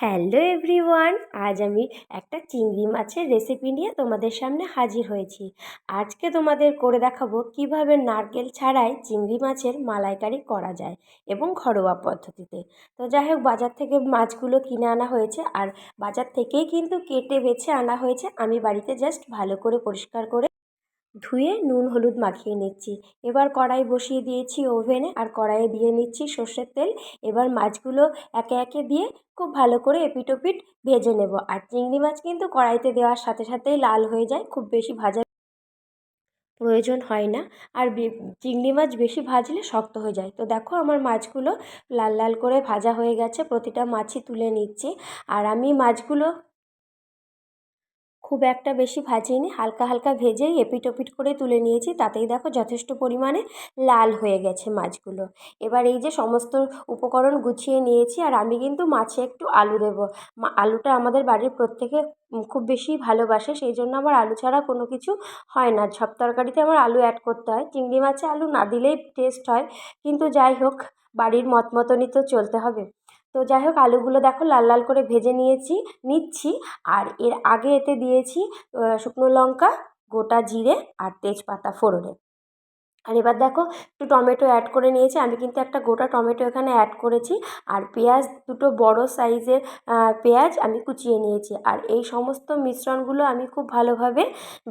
Hello everyone আজ আমি একটা চিংড়ি মাছের রেসিপি নিয়ে তোমাদের সামনে হাজির হয়েছি। আজকে তোমাদের করে দেখাবো কীভাবে নারকেল ছাড়াই চিংড়ি মাছের মালাইকারি করা যায় এবং ঘরোয়া পদ্ধতিতে। তো যাই হোক বাজার থেকে মাছগুলো কিনে আনা হয়েছে আর বাজার থেকেই কিন্তু কেটে বেছে আনা হয়েছে। আমি বাড়িতে জাস্ট ভালো করে পরিষ্কার করে ধুয়ে নুন হলুদ মাখিয়ে নিচ্ছি। এবার কড়াই বসিয়ে দিয়েছি ওভেনে আর কড়াইয়ে দিয়ে নিচ্ছি সর্ষের তেল। এবার মাছগুলো একে একে দিয়ে খুব ভালো করে এপিট ওপিট ভেজে নেব। আর চিংড়ি মাছ কিন্তু কড়াইতে দেওয়ার সাথে সাথেই লাল হয়ে যায়, খুব বেশি ভাজার প্রয়োজন হয় না। আর চিংড়ি মাছ বেশি ভাজলে শক্ত হয়ে যায়। তো দেখো আমার মাছগুলো লাল লাল করে ভাজা হয়ে গেছে, প্রতিটা মাছই তুলে নিচ্ছি। আর আমি মাছগুলো খুব একটা বেশি ভাজিনি, হালকা হালকা ভেজেই এপিট ওপিট করে তুলে নিয়েছি, তাতেই দেখো যথেষ্ট পরিমাণে লাল হয়ে গেছে মাছগুলো। এবার এই যে সমস্ত উপকরণ গুছিয়ে নিয়েছি, আর আমি কিন্তু মাছে একটু আলু দেবো। আলুটা আমাদের বাড়ির প্রত্যেকে খুব বেশি ভালোবাসে, সেই জন্য আমার আলু ছাড়া কোনো কিছু হয় না। সব তরকারিতে আমার আলু অ্যাড করতে হয়, চিংড়ি মাছে আলু না দিলেই টেস্ট হয়, কিন্তু যাই হোক, বাড়ির মত মতনই তো চলতে হবে। তো যাই হোক আলুগুলো দেখো লাল লাল করে ভেজে নিয়েছি, নিচ্ছি। আর এর আগে এতে দিয়েছি শুকনো লঙ্কা, গোটা জিরে আর তেজপাতা ফোড়নে। আর এবার দেখো, একটু টমেটো অ্যাড করে নিয়েছি। আমি কিন্তু একটা গোটা টমেটো এখানে অ্যাড করেছি। আর পেঁয়াজ, দুটো বড় সাইজের পেঁয়াজ আমি কুচিয়ে নিয়েছি। আর এই সমস্ত মিশ্রণগুলো আমি খুব ভালোভাবে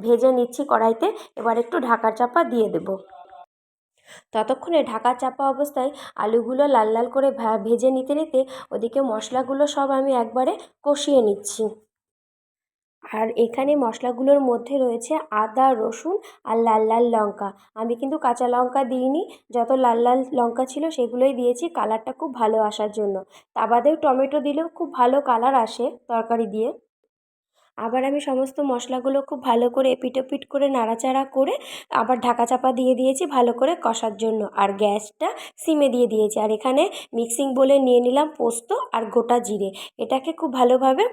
ভেজে নিচ্ছি কড়াইতে। এবার একটু ঢাকা চাপা দিয়ে দেবো। ততক্ষণে ঢাকা চাপা অবস্থায় আলুগুলো লাল লাল করে ভেজে নিতে নিতে ওদিকে মশলাগুলো সব আমি একবারে কষিয়ে নিচ্ছি। আর এখানে মশলাগুলোর মধ্যে রয়েছে আদা, রসুন আর লাল লাল লঙ্কা। আমি কিন্তু কাঁচা লঙ্কা দিইনি, যত লাল লাল লঙ্কা ছিল সেগুলোই দিয়েছি, কালারটা খুব ভালো আসার জন্য। তা বাদেও টমেটো দিলেও খুব ভালো কালার আসে তরকারি দিয়ে। আবার আমি সমস্ত মশলাগুলো খুব ভালো করে এপিট ওপিট করে নাড়াচাড়া করে আবার ঢাকা চাপা দিয়ে দিয়েছি ভালো করে কষার জন্য। আর গ্যাসটা সিমে দিয়ে দিয়েছি। আর এখানে মিক্সিং বলে নিয়ে নিলাম পোস্ত আর গোটা জিরে। এটাকে খুব ভালোভাবে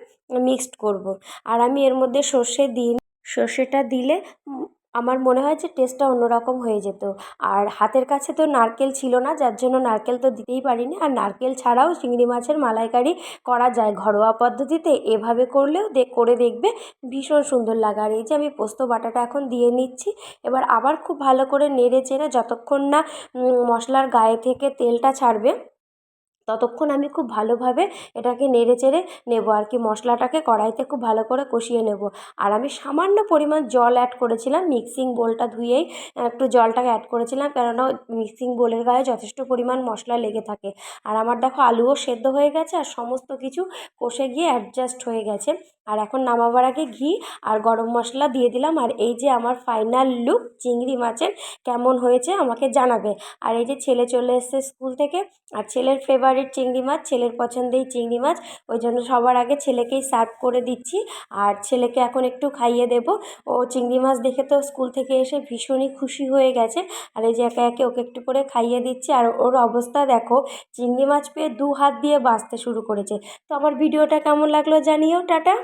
মিক্সড করব। আর আমি এর মধ্যে সর্ষে দিই সর্ষেটা দিলে আমার মনে হয় যে টেস্টটা অন্যরকম হয়ে যেত। আর হাতের কাছে তো নারকেল ছিল না, যার জন্য নারকেল তো দিতেই পারিনি। আর নারকেল ছাড়াও চিংড়ি মাছের মালাইকারি করা যায় ঘরোয়া পদ্ধতিতে। এভাবে করলেও করে দেখবে ভীষণ সুন্দর লাগে। আর এই যে আমি পোস্ত বাটাটা এখন দিয়ে নিচ্ছি, এবার আবার খুব ভালো করে নেড়ে চেড়ে যতক্ষণ না মশলার গায়ে থেকে তেলটা ছাড়বে ততক্ষণ আমি খুব ভালোভাবে এটাকে নেড়ে চেড়ে নেব আর কি। মশলাটাকে কড়াইতে খুব ভালো করে কষিয়ে নেব। আর আমি সামান্য পরিমাণ জল অ্যাড করেছিলাম মিক্সিং বোলটা ধুয়েই একটু জলটাকে অ্যাড করেছিলাম, কেননা মিক্সিং বোলের গায়ে যথেষ্ট পরিমাণ মশলা লেগে থাকে। আর আমার দেখো আলুও সেদ্ধ হয়ে গেছে আর সমস্ত কিছু কষে গিয়ে অ্যাডজাস্ট হয়ে গেছে। আর এখন নামাবার আগে ঘি আর গরম মশলা দিয়ে দিলাম। আর এই যে আমার ফাইনাল লুক চিংড়ি মাছের কেমন হয়েছে আমাকে জানাবে। আর এই যে ছেলে চলে এসছে স্কুল থেকে, আর ছেলের ফেভারিট চিংড়ি মাছ, ছেলের পছন্দেই চিংড়ি মাছ। ওই জন্য সবার আগে ছেলেকেই সার্ভ করে দিচ্ছি। আর ছেলেকে এখন একটু খাইয়ে দেব। ও চিংড়ি মাছ দেখে তো স্কুল থেকে এসে ভীষণই খুশি হয়ে গেছে। আর এই যে একে একে ওকে একটু করে খাইয়ে দিচ্ছি। আর ওর অবস্থা দেখো, চিংড়ি মাছ পেয়ে দু হাত দিয়ে বাঁচতে শুরু করেছে। তো আমার ভিডিওটা কেমন লাগল জানিও, টাটা।